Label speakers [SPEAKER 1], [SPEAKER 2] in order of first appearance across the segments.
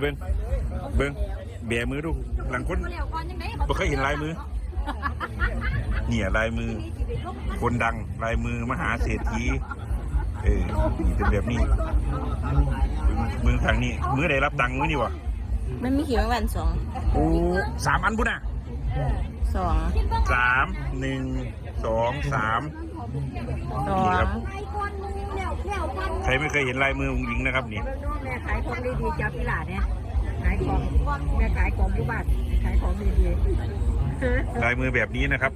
[SPEAKER 1] เบิ้งเบิ้งแบมือดูหลังคนบ่เคยเห็นลายมือ เนี่ยลายมือ คนดังลายมือมหาเศรษฐีเออนี่เป็นแบบนี้มือทางนี้มือได้รับตังค์มือนี่วะ
[SPEAKER 2] มันมีกี่วันสอง
[SPEAKER 1] โอ้สามอันพุ่นน่ะ
[SPEAKER 2] สอง
[SPEAKER 1] สามหนึ่ง สองสาม
[SPEAKER 2] สอ
[SPEAKER 1] นี่ครั
[SPEAKER 2] ง
[SPEAKER 1] บใครไม่เคยเห็นลายมือองค์หญิงนะครับนี่
[SPEAKER 3] แม่ขายของดีๆจ้าพี่หลานเนี่ยขายของแม่ขายของอยู่บ้านขายของดี
[SPEAKER 1] ลายมือแบบนี้นะครับ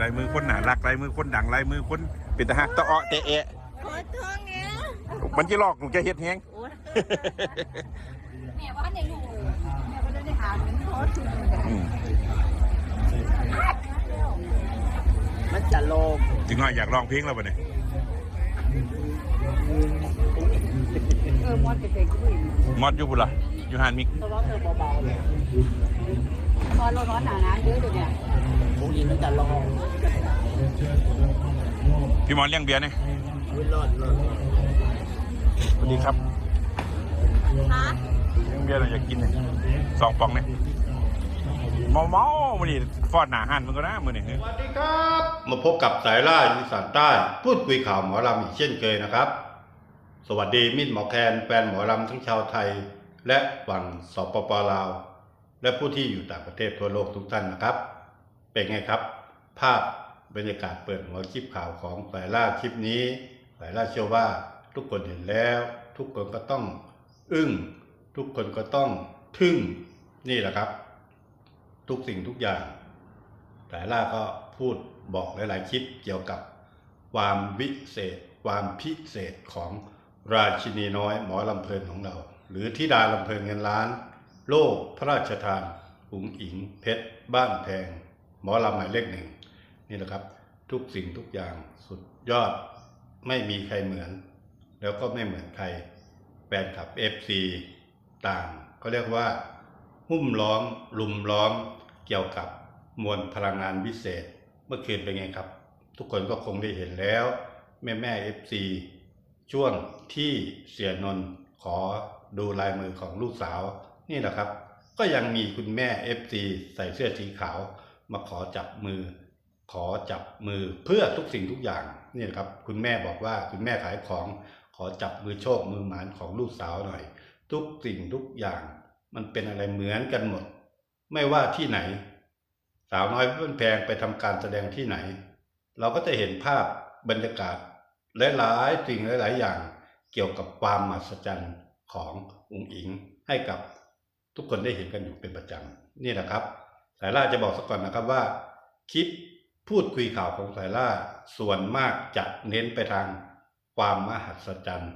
[SPEAKER 1] ลายมือคนหนารักลายมือคนดังลายมือคนเป็นตาหักตะเอะเตะเอะ
[SPEAKER 2] ขอทองเนี้ย
[SPEAKER 1] มันจะลอกหนูจะเฮ็ดแฮง
[SPEAKER 3] ๆแม่ว่าในลู
[SPEAKER 4] จะโลม
[SPEAKER 1] จึงว่าอยากร้องเพลงแล้วปะเนี่ย
[SPEAKER 3] เออมอดจะเป็นกุ้ย
[SPEAKER 1] มอดอยู่บุล่ะอยู่ฮานมิก
[SPEAKER 4] ตัวร้อนเธอเบาๆเลย
[SPEAKER 3] พอร้อนหนาน้ำเยอะเดี๋ยวนี้
[SPEAKER 4] พวกนี้มันจะลอง
[SPEAKER 1] พี่หมอนเลี้ยงเบียร์เนี่ย
[SPEAKER 4] วิลอนเลย
[SPEAKER 1] สวัสดีครับ
[SPEAKER 2] ฮะ
[SPEAKER 1] เลี้ยงเบียร์เราอยากกินเนี่ยสองปองเนี่ย เมาเมาๆมันนี่ฟอดหนาหันมันก็นะมือนี่
[SPEAKER 5] สวัสดีครับ มาพบกับสายล่าอีสานใต้ พูดคุยข่าวหมอลำอีกเช่นเคยนะครับ สวัสดีมิตรหมอแคนแฟนหมอลำทั้งชาวไทย และฝั่งสปปลาว และผู้ที่อยู่ต่างประเทศทั่วโลกทุกท่านนะครับ เป็นไงครับ ภาพบรรยากาศเปิดหัวคลิปข่าวของสายล่าคลิปนี้สายล่าเชื่อว่าทุกคนเห็นแล้ว ทุกคนก็ต้อง อึ้งทุกคนก็ต้องทึ่งนี่แหละครับ ทุกสิ่งทุกอย่างแต่ล่าก็พูดบอกหลาย ๆคลิปเกี่ยวกับความวิเศษ ความพิเศษของราชินีน้อยหมอลำเพลินของเรา หรือทิดาลำเพลินเงินล้าน โล่พระราชทานหุงอิงเพชร บ้านแพง หมอลำหมายเลขหนึ่งนี่แหละครับ ทุกสิ่งทุกอย่างสุดยอดไม่มีใครเหมือน แล้วก็ไม่เหมือนใครแฟนคลับ FC ต่างก็เรียกว่า หุ้มล้อมลุมล้อมเกี่ยวกับมวลพลังงานวิเศษ เมื่อคืนเป็นไงครับ ทุกคนก็คงได้เห็นแล้ว แม่แม่เอฟซีช่วงที่เสียนนท์ขอดูลายมือของลูกสาว นี่แหละครับ ก็ยังมีคุณแม่เอฟซีใส่เสื้อสีขาว มาขอจับมือ ขอจับมือเพื่อทุกสิ่งทุกอย่างนี่แหละครับ คุณแม่บอกว่าคุณแม่ขายของขอจับมือโชคมือหมานของลูกสาวหน่อย ทุกสิ่งทุกอย่าง มันเป็นอะไรเหมือนกันหมด ไม่ว่าที่ไหน สาวน้อยเพื่อนแพงไปทำการแสดงที่ไหน เราก็จะเห็นภาพบรรยากาศหลายๆสิ่งหลาย ๆ อย่างเกี่ยวกับความมหัศจรรย์ขององค์อิงให้กับทุกคนได้เห็นกันอยู่เป็นประจำนี่แหละครับ สายล่าจะบอกสักก่อนนะครับว่า คลิปพูดคุยข่าวของสายล่าส่วนมากจะเน้นไปทางความมหัศจรรย์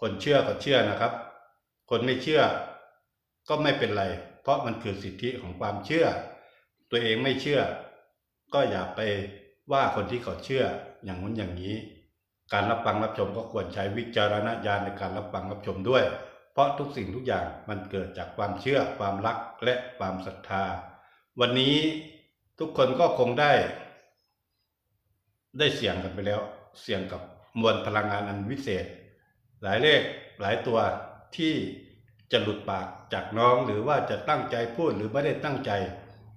[SPEAKER 5] คนเชื่อก็เชื่อนะครับ คนไม่เชื่อ ก็ไม่เป็นไร เพราะมันคือสิทธิของความเชื่อ ตัวเองไม่เชื่อ ก็อย่าไปว่าคนที่เขาเชื่ออย่างนู้นอย่างนี้ การรับฟังรับชมก็ควรใช้วิจารณญาณในการรับฟังรับชมด้วย เพราะทุกสิ่งทุกอย่างมันเกิดจากความเชื่อ ความรักและความศรัทธา วันนี้ทุกคนก็คงได้ ได้เสี่ยงกันไปแล้ว เสี่ยงกับมวลพลังงานอันวิเศษ หลายเลขหลายตัวที่ จะหลุดปากจากน้องหรือว่าจะตั้งใจพูดหรือไม่ได้ตั้งใจ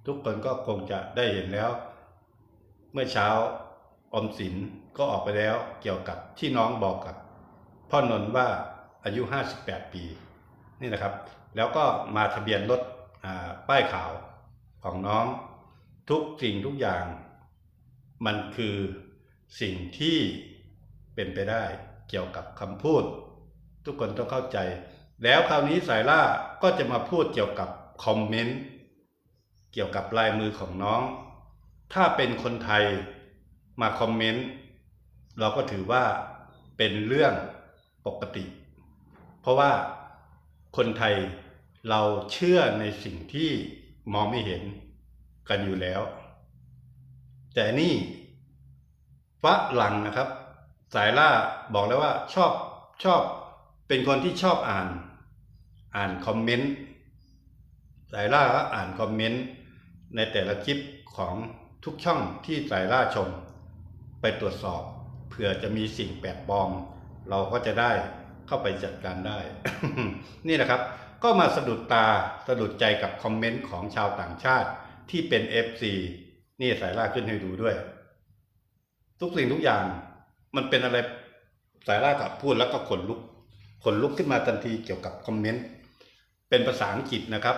[SPEAKER 5] ทุกคนก็คงจะได้เห็นแล้ว เมื่อเช้าอมสินก็ออกไปแล้วเกี่ยวกับที่น้องบอกกับ พ่อนนท์ว่าอายุ 58 ปี นี่นะครับ แล้วก็มาทะเบียนรถป้ายขาวของน้องทุกสิ่งทุกอย่าง มันคือสิ่งที่เป็นไปได้เกี่ยวกับคำพูด ทุกคนต้องเข้าใจ แล้วคราวนี้สายล่าก็จะมาพูดเกี่ยวกับคอมเมนต์เกี่ยวกับลายมือของน้อง ถ้าเป็นคนไทยมาคอมเมนต์เราก็ถือว่าเป็นเรื่องปกติ เพราะว่าคนไทยเราเชื่อในสิ่งที่มองไม่เห็นกันอยู่แล้ว แต่นี่ฝรั่งนะครับ สายล่าบอกแล้วว่าชอบชอบเป็นคนที่ชอบอ่าน อ่านคอมเมนต์สายล่าก็อ่านคอมเมนต์ในแต่ละคลิปของทุกช่องที่สายล่าชม ไปตรวจสอบเผื่อจะมีสิ่งแปลกปลอม เราก็จะได้เข้าไปจัดการได้ นี่แหละครับ ก็มาสะดุดตาสะดุดใจกับคอมเมนต์ของชาวต่างชาติที่เป็น FC นี่สายล่าขึ้นให้ดูด้วย ทุกสิ่งทุกอย่างมันเป็นอะไรสายล่ากับพูดแล้วก็ขนลุกขนลุกขึ้นมาทันทีเกี่ยวกับคอมเมนต์ เป็นภาษาอังกฤษนะครับ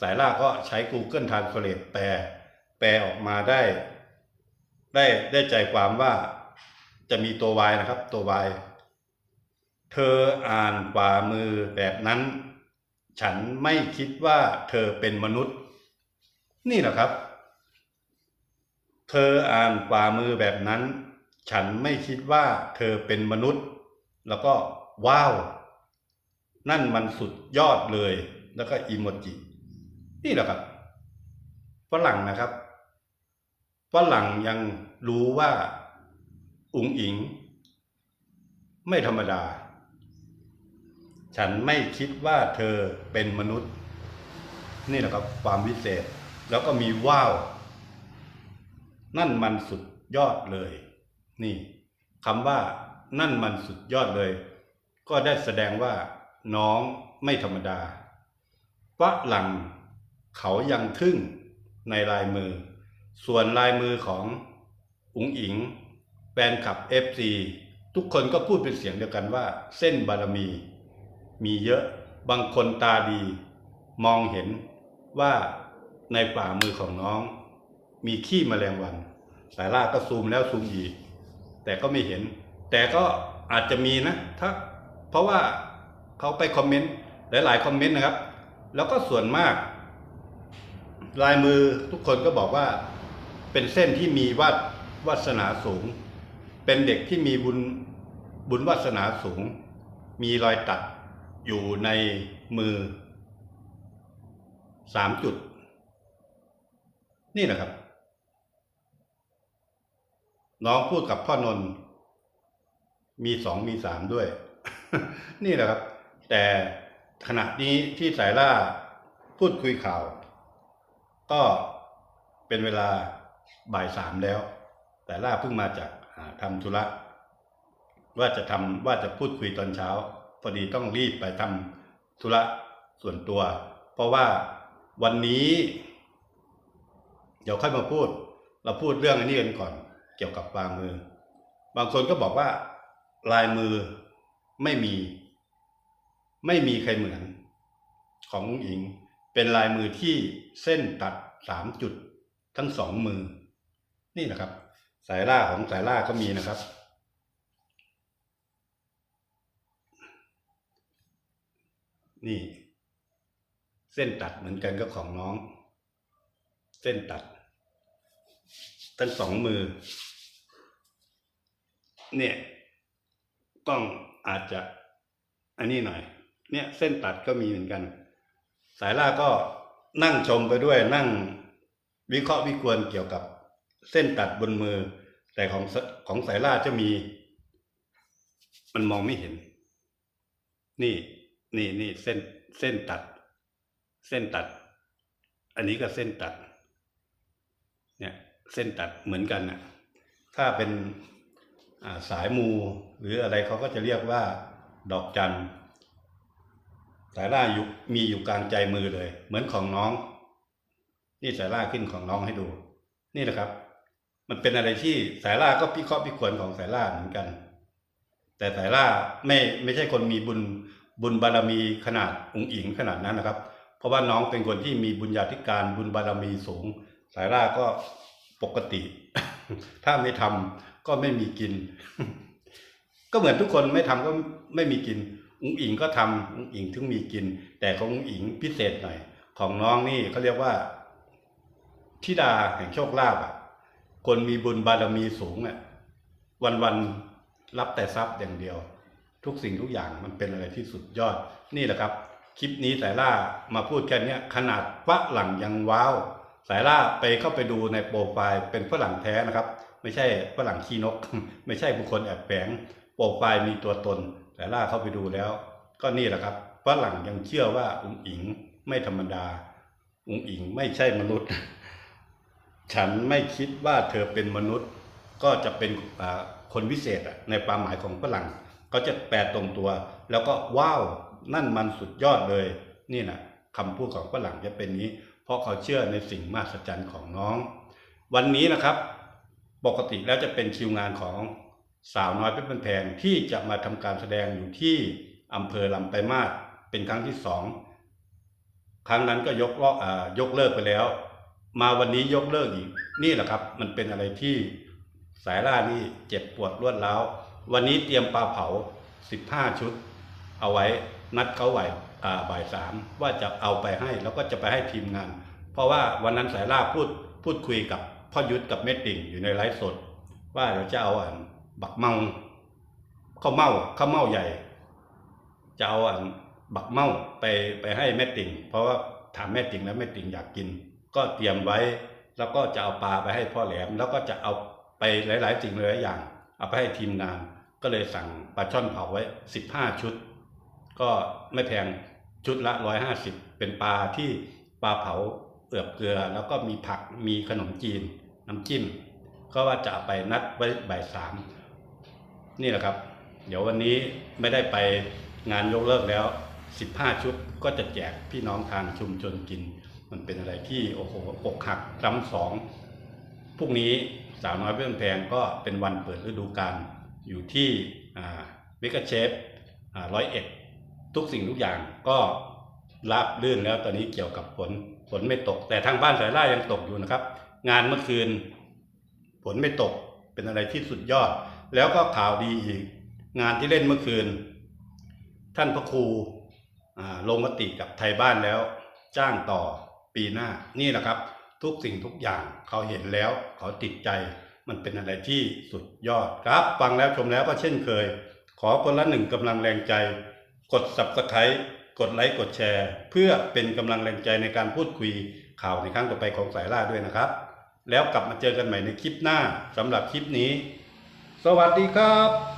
[SPEAKER 5] สายล่าก็ใช้ Google Translate แปล แปลออกมาได้ ได้ได้ใจความว่าจะมีตัว Y นะครับ ตัว Y เธออ่านฝ่ามือแบบนั้น ฉันไม่คิดว่าเธอเป็นมนุษย์ นี่แหละครับ เธออ่านฝ่ามือแบบนั้น ฉันไม่คิดว่าเธอเป็นมนุษย์ แล้วก็ว้าว นั่นมันสุดยอดเลย แล้วก็อีโมจิ นี่แหละครับฝรั่งนะครับฝรั่งยังรู้ว่าอุ๋งอิง ไม่ธรรมดา ฉันไม่คิดว่าเธอเป็นมนุษย์ นี่แหละครับความวิเศษ แล้วก็มีว้าว นั่นมันสุดยอดเลย นี่คำว่านั่นมันสุดยอดเลย ก็ได้แสดงว่าน้องไม่ธรรมดา ฝรั่งเขายังทึ่งในลายมือ ส่วนลายมือของอุ๋งอิงแฟนคลับ FC ทุกคนก็พูดเป็นเสียงเดียวกันว่า เส้นบารมี มีเยอะบางคนตาดี มองเห็นว่าในฝ่ามือของน้อง มีขี้แมลงวัน สายล่าก็ซูมแล้วซูมอีก แต่ก็ไม่เห็น แต่ก็อาจจะมีนะถ้าเพราะว่าเขาไปคอมเมนต์หลายๆคอมเมนต์นะครับ แล้วก็ส่วนมาก ลายมือทุกคนก็บอกว่าเป็นเส้นที่มีวาดวาสนาสูง เป็นเด็กที่มีบุญบุญวาสนาสูง มีรอยตัดอยู่ในมือสามจุด นี่แหละครับ น้องพูดกับพ่อนนมีสองมีสามด้วย นี่แหละครับ แต่ ขณะนี้ที่สายล่าพูดคุยข่าว ก็เป็นเวลาบ่ายสามแล้วแต่ล่าเพิ่งมาจากาทำธุระว่าจะทำว่าจะพูดคุยตอนเช้า พอดีต้องรีบไปทำธุระส่วนตัว เพราะว่าวันนี้ เดี๋ยวค่อยมาพูด เราพูดเรื่องอันนี้กันก่อน เกี่ยวกับวางมือ บางคนก็บอกว่าลายมือไม่มี ไม่มีใครเหมือน ของอุ๋งอิงเป็นลายมือที่เส้นตัดสามจุดทั้งสองมือ นี่นะครับ สายล่าของสายล่าก็มีนะครับ นี่ เส้นตัดเหมือนกันกับของน้อง เส้นตัด ทั้งสองมือ เนี่ยกล้องอาจจะอันนี้หน่อย เนี่ยเส้นตัดก็มีเหมือนกัน สายล่าก็นั่งชมไปด้วยนั่งวิเคราะห์วิกวนเกี่ยวกับเส้นตัดบนมือ แต่ของของสายล่าจะมี มันมองไม่เห็น นี่นี่นี่เส้นเส้นตัด เส้นตัด อันนี้ก็เส้นตัด เนี่ย เส้นตัดเหมือนกันน่ะถ้าเป็นสายมูหรืออะไรเขาก็จะเรียกว่า ดอกจัน สายล่าอยู่มีอยู่กลางใจมือเลย เหมือนของน้อง นี่สายล่าขึ้นของน้องให้ดู นี่แหละครับ มันเป็นอะไรที่สายล่าก็พิเคราะห์พิควรของสายล่าเหมือนกัน แต่สายล่าไม่ไม่ใช่คนมีบุญบุญบารมีขนาดองค์อิงขนาดนั้นนะครับ เพราะว่าน้องเป็นคนที่มีบุญญาธิการบุญบารมีสูง สายล่าก็ปกติ ถ้าไม่ทำก็ไม่มีกิน ก็เหมือนทุกคนไม่ทำก็ไม่มีกิน อุ้งอิงก็ทำอุ้งอิงถึงมีกิน แต่ของอุ้งอิงพิเศษหน่อย ของน้องนี่เขาเรียกว่าธิดาแห่งโชคลาภอะ คนมีบุญบารมีสูงอะ วันวันรับแต่ทรัพย์อย่างเดียว ทุกสิ่งทุกอย่างมันเป็นอะไรที่สุดยอด นี่แหละครับ คลิปนี้สายล่ามาพูดแค่นี้ขนาดฝรั่งยังว้าวสายล่าไปเข้าไปดูในโปรไฟล์เป็นฝรั่งแท้นะครับ ไม่ใช่ฝรั่งขี้นก ไม่ใช่บุคคลแอบแฝงโปรไฟล์มีตัวตน สายล่าเข้าไปดูแล้ว ก็นี่แหละครับฝรั่งยังเชื่อว่าอุ๋งอิงไม่ธรรมดา อุ๋งอิงไม่ใช่มนุษย์ ฉันไม่คิดว่าเธอเป็นมนุษย์ ก็จะเป็นคนวิเศษอะในความหมายของฝรั่งเขาจะแปลตรงตัว แล้วก็ว้าวนั่นมันสุดยอดเลย นี่นะคำพูดของฝรั่งจะเป็นนี้ เพราะเขาเชื่อในสิ่งมหัศจรรย์ของน้อง วันนี้นะครับ ปกติแล้วจะเป็นคิวงานของ สาวน้อยเพชรบันแพงที่จะมาทำการแสดงอยู่ที่อำเภอลำไปายมาศเป็นครั้งที่สองครั้งนั้นก็ยกเลิกยกเลิกไปแล้ว มาวันนี้ยกเลิกอีกนี่แหละครับ มันเป็นอะไรที่สายล่านี่เจ็บปวดรวดร้าววันนี้เตรียมปลาเผา 15 ชุด เอาไว้นัดเขาไหวบ่ายสามว่าจะเอาไปให้แล้วก็จะไปให้ทีมงาน เพราะว่าวันนั้นสายล่าพูดพูดคุยกับพ่อยุทธกับเม็ดติ่งอยู่ในไลฟ์สด ว่าเดี๋ยวจะเอาอัน บักเมาข้าวเมาข้าวเมาใหญ่จะเอาอันบักเมาไปไปให้แม่ติ่ง เพราะว่าถามแม่ติ่งแล้วแม่ติ่งอยากกิน ก็เตรียมไว้ แล้วก็จะเอาปลาไปให้พ่อแหลม แล้วก็จะเอาไปหลาย ๆ สิ่งหลายๆอย่าง เอาไปให้ทีมงาน ก็เลยสั่งปลาช่อนเผาไว้สิบห้าชุด ก็ไม่แพงชุดละร้อยห้าสิบเป็นปลาที่ปลาเผาเอือบเกลือ แล้วก็มีผักมีขนมจีน น้ำจิ้ม ก็ว่าจะไปนัดไว้บ่ายสาม นี่แหละครับ เดี๋ยววันนี้ไม่ได้ไปงานยกเลิกแล้ว 15 ชุดก็จะแจกพี่น้องทางชุมชนกิน มันเป็นอะไรที่โอ้โหอกหักซ้ำสองพรุ่งนี้สาวน้อยเพื่อนแพงก็เป็นวันเปิดฤดูกาลอยู่ที่วิกเชฟร้อยเอ็ดทุกสิ่งทุกอย่างก็ราบลื่นแล้วตอนนี้เกี่ยวกับฝนฝนไม่ตก แต่ทางบ้านสายล่ายังตกอยู่นะครับ งานเมื่อคืนฝนไม่ตกเป็นอะไรที่สุดยอด แล้วก็ข่าวดีอีก งานที่เล่นเมื่อคืน ท่านพระครูลงมติกับไทยบ้านแล้ว จ้างต่อปีหน้านี่แหละครับ ทุกสิ่งทุกอย่างเขาเห็นแล้วเขาติดใจ มันเป็นอะไรที่สุดยอดครับ ฟังแล้วชมแล้วก็เช่นเคย ขอคนละหนึ่งกำลังแรงใจ กด subscribe กดไลค์กดแชร์ เพื่อเป็นกำลังแรงใจในการพูดคุยข่าวในครั้งต่อไปของสายล่าด้วยนะครับ แล้วกลับมาเจอกันใหม่ในคลิปหน้าสำหรับคลิปนี้ สวัสดีครับ